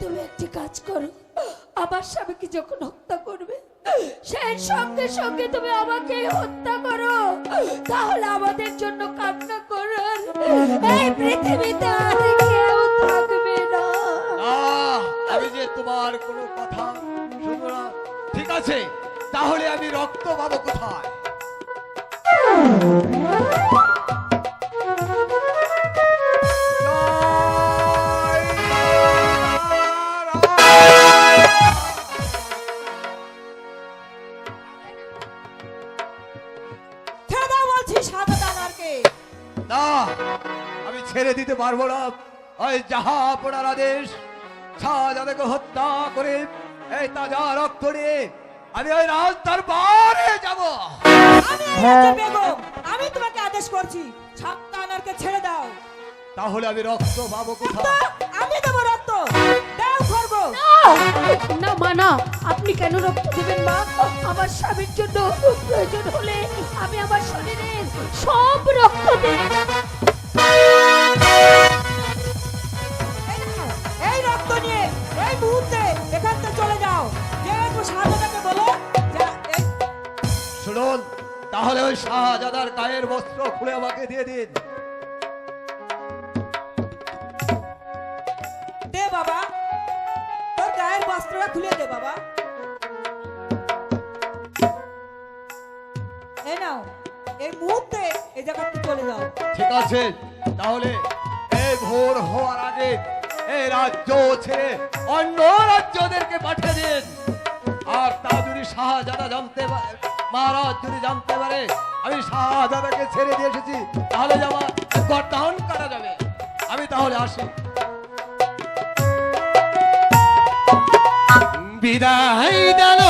তুমি একটি কাজ করো। আমার স্বামীকে যখন হত্যা করবে, সেই সঙ্গে সঙ্গে তুমি আমাকে হত্যা করো। তাহলে আমাদের জন্য কান্না করার এই পৃথিবীতে আর কেউ থাকবে না, আমি যে তোমার কোনো কথা শুনব না। ঠিক আছে, তাহলে আমি রক্ত পাবো কোথায়? না আমি ছেড়ে দিতে পারব না। ওই যাহা আপনার আদেশ শাহজাদাকে হত্যা করে এই তাজা রক্ত নিয়ে আমি ওই রাজ তার বারে যাব। আমি আমি তোমাকে আদেশ করছি দানারকে ছেড়ে দাও। তাহলে আমি রক্ত পাবো কোথাও কোথায় আমি দেবো রক্ত। দাও না! মা না। আপনি কেন রক্ত দেবেন মা? আমার স্বামীর জন্য প্রয়োজন হলে আমি আমার শরীরের সব রক্ত দেব। এই রক্ত নিয়ে এই মুহূর্তে এখান থেকে চলে যাও। যে সাদাটাকে বলো শুনুন তাহলে ওই শাহজাদার গায়ের বস্ত্র খুলে আমাকে দিয়ে দিন। ঠিক আছে তাহলে এই ভোর হওয়ার আগে এই রাজ্য ছেড়ে অন্য রাজ্যদেরকে পাঠিয়ে দিন। আর তা যদি শাহজাদা জানতে পারে মহারাজ যদি জানতে পারে আমি শাহজাদাকে ছেড়ে দিয়ে এসেছি তাহলে যে আমার গর্দান কাটা যাবে। আমি তাহলে আসি। বিদায় দিল